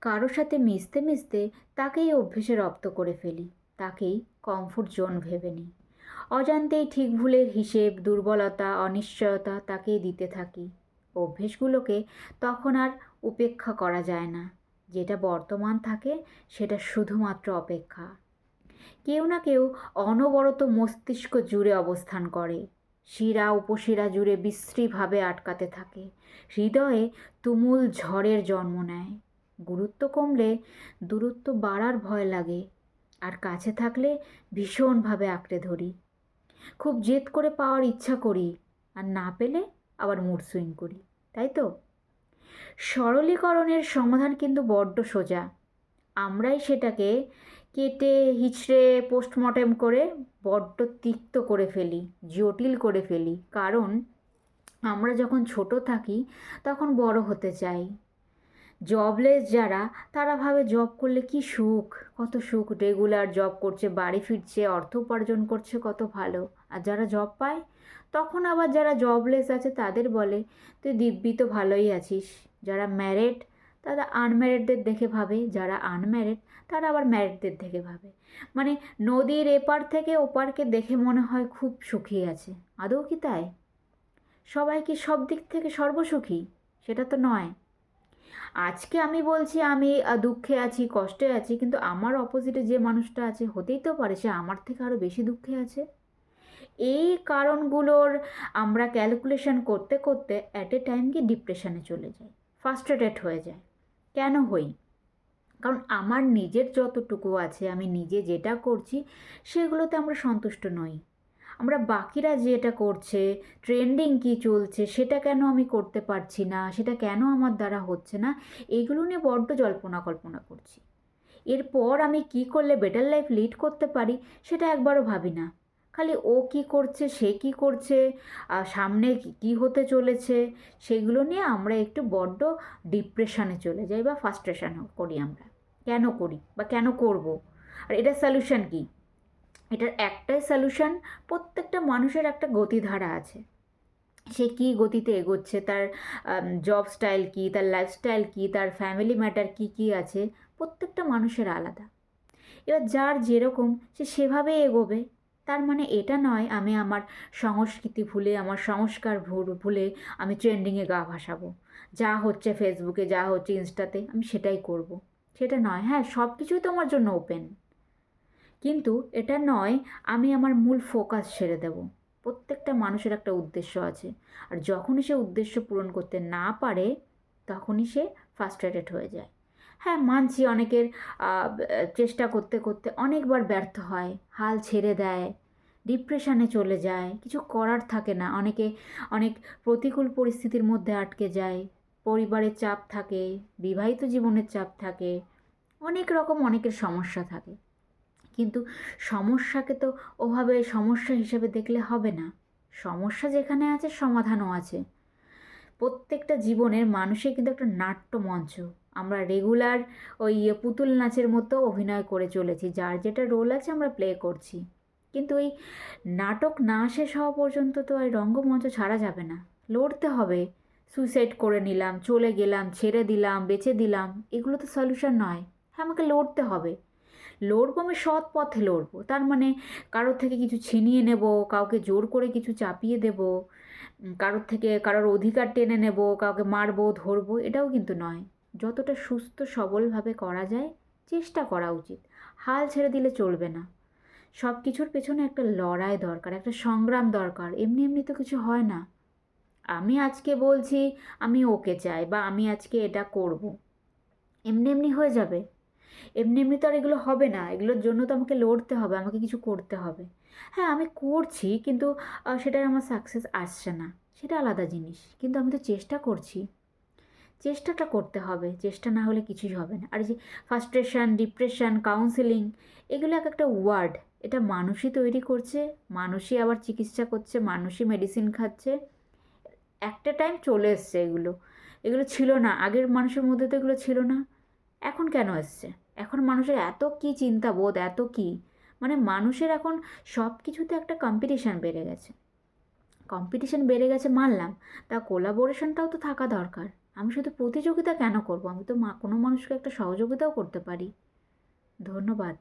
কারও সাথে মিশতে মিশতে তাকেই অভ্যেসে রপ্ত করে ফেলি। তাকেই কমফোর্ট জোন ভেবে নিই। অজান্তেই ঠিক ভুলের হিসেব, দুর্বলতা, অনিশ্চয়তা তাকেই দিতে থাকি। অভ্যেসগুলোকে তখন আর উপেক্ষা করা যায় না। যেটা বর্তমান থাকে, সেটা শুধুমাত্র অপেক্ষা। কেউ না কেউ অনবরত মস্তিষ্ক জুড়ে অবস্থান করে। শিরা উপশিরা জুড়ে বিশ্রীভাবে আটকাতে থাকে। হৃদয়ে তুমুল ঝড়ের জন্ম নেয়। গুরুত্ব কমলে দূরত্ব বাড়ার ভয় লাগে। আর কাছে থাকলে ভীষণভাবে আঁকড়ে ধরি। খুব জেদ করে পাওয়ার ইচ্ছা করি, আর না পেলে আবার মুড সুইং করি, তাই তো? সরলীকরণের সমাধান কিন্তু বড্ড সোজা। আমরাই সেটাকে কেটে, হিচড়ে, পোস্টমর্টেম করে বড্ড তিক্ত করে ফেলি, জটিল করে ফেলি। কারণ আমরা যখন ছোট থাকি, তখন বড় হতে চাই। জবলেস যারা, তারা ভাবে জব করলে কি সুখ? কত সুখ? রেগুলার জব করছে, বাড়ি ফিরছে, অর্থ উপার্জন করছে, কত ভালো। আর যারা জব পায়, তখন আবার যারা জবলেস আছে, তাদের বলে, তুই দিব্যি তো ভালোই আছিস। যারা ম্যারেড তারা আনম্যারিডদের দেখে ভাবে। যারা আনম্যারিড তারা আবার ম্যারিডদের দেখে ভাবে। মানে নদীর এপার থেকে ওপারকে দেখে মনে হয় খুব সুখী আছে। আদৌ কি তাই? সবাই কি সব দিক থেকে সর্বসুখী? সেটা তো নয়। আজকে আমি বলছি, আমি দুঃখে আছি, কষ্টে আছি, কিন্তু আমার অপোজিটে যে মানুষটা আছে, হতেই তো পারে, সে আমার থেকে আরও বেশি দুঃখে আছে। এই কারণগুলোর আমরা ক্যালকুলেশন করতে করতে অ্যাট এ টাইম গিয়ে ডিপ্রেশনে চলে যাই ফার্স্ট্রেটেড হয়ে যায় কেন হই? কারণ আমার নিজের যতটুকু আছে, আমি নিজে যেটা করছি, সেগুলোতে আমরা সন্তুষ্ট নই। আমরা বাকিরা যেটা করছে ট্রেন্ডিং কি চলছে, সেটা কেন আমি করতে পারছি না, সেটা কেন আমার দ্বারা হচ্ছে না এইগুলো নিয়ে বড্ড জল্পনা কল্পনা করছি। এরপর আমি কি করলে বেটার লাইফ লিড করতে পারি, সেটা একবারও ভাবি না। খালি ও কি করছে, সে কি করছে আর সামনে কি- হতে চলেছে, সেগুলো নিয়ে আমরা একটু বড্ড ডিপ্রেশনে চলে যাই বা ফার্স্ট্রেশন করি আমরা। কেন করি বা কেন করব? আর এটা সলিউশন কি? এটার একটাই সলিউশন প্রত্যেকটা মানুষের একটা গতিধারা আছে। সে কী গতিতে এগোচ্ছে, তার জব স্টাইল কী, তার লাইফস্টাইল কী, তার ফ্যামিলি ম্যাটার কী কী আছে, প্রত্যেকটা মানুষের আলাদা। এবার যার যেরকম, সে সেভাবে এগোবে, তার মানে এটা নয়, আমি আমার সংস্কৃতি ভুলে, আমার সংস্কার ভুল- ভুলে আমি ট্রেন্ডিংয়ে গা ভাসাবো। যা হচ্ছে ফেসবুকে যা হচ্ছে ইনস্টাতে আমি সেটাই করব। সেটা নয় হ্যাঁ সব কিছুই তো আমার জন্য ওপেন কিন্তু এটা নয়, আমি আমার মূল ফোকাস ছেড়ে দেব। প্রত্যেকটা মানুষের একটা উদ্দেশ্য আছে। আর যখনই সে উদ্দেশ্য পূরণ করতে না পারে, তখনই সে ফার্স্ট্রেটেড হয়ে যায়। হ্যাঁ মানছি অনেকের চেষ্টা করতে করতে অনেকবার ব্যর্থ হয়, হাল ছেড়ে দেয় ডিপ্রেশনে চলে যায়, কিছু করার থাকে না। অনেকে অনেক প্রতিকূল পরিস্থিতির মধ্যে আটকে যায়, পরিবারের চাপ থাকে, বিবাহিত জীবনের চাপ থাকে, অনেক রকম অনেকের সমস্যা থাকে। কিন্তু সমস্যাকে তো ওভাবে সমস্যা হিসেবে দেখলে হবে না। সমস্যা যেখানে আছে, সমাধানও আছে। প্রত্যেকটা জীবনের মানুষের কিন্তু একটা নাট্য মঞ্চ। আমরা রেগুলার ওই পুতুল নাচের মতো অভিনয় করে চলেছি, যার যেটা রোল আছে আমরা প্লে করছি। কিন্তু ওই নাটক না শেষ হওয়া পর্যন্ত তো ওই রঙ্গমঞ্চ ছাড়া যাবে না। লড়তে হবে। সুইসাইড করে নিলাম, চলে গেলাম, ছেড়ে দিলাম, বেঁচে দিলাম, এগুলো তো সলিউশন নয়। হ্যাঁ আমাকে লড়তে হবে। লড়বো, আমি সৎ পথে লড়বো। তার মানে কারোর থেকে কিছু ছিনিয়ে নেব, কাউকে জোর করে কিছু চাপিয়ে দেব কারোর থেকে কারোর অধিকার টেনে নেব, কাউকে মারবো, ধরবো, এটাও কিন্তু নয়। যতটা সুস্থ, সবলভাবে করা যায়, চেষ্টা করা উচিত। হাল ছেড়ে দিলে চলবে না। সব কিছুর পেছনে একটা লড়াই দরকার, একটা সংগ্রাম দরকার, এমনি এমনি তো কিছু হয় না। আমি আজকে বলছি, আমি ওকে চাই, বা আমি আজকে এটা করব। এমনি এমনি হয়ে যাবে। এমনি এমনি তো আর এগুলো হবে না, এগুলোর জন্য তো আমাকে লড়তে হবে, আমাকে কিছু করতে হবে। হ্যাঁ আমি করছি কিন্তু সেটার আমার সাকসেস আসছে না। সেটা আলাদা জিনিস, কিন্তু আমি তো চেষ্টা করছি। চেষ্টাটা করতে হবে, চেষ্টা না হলে কিছুই হবে না। আর যে ফার্স্ট্রেশন ডিপ্রেশন কাউন্সেলিং এগুলো এক একটা ওয়ার্ড এটা মানুষই তৈরি করছে, মানুষই আবার চিকিৎসা করছে, মানুষই মেডিসিন খাচ্ছে। একটা টাইম চলে এসছে এগুলো। এগুলো ছিল না, আগের মানুষের মধ্যে তো এগুলো ছিল না। এখন কেন এসছে এখন মানুষের এত কী চিন্তাবোধ, এত কী? মানে মানুষের এখন সব কিছুতে একটা কম্পিটিশান বেড়ে গেছে। কম্পিটিশান বেড়ে গেছে মানলাম, তা কোলাবোরেশনটাও তো থাকা দরকার। আমি শুধু প্রতিযোগিতা কেন করব? আমি তো কোনো মানুষকে একটা সহযোগিতাও করতে পারি। ধন্যবাদ।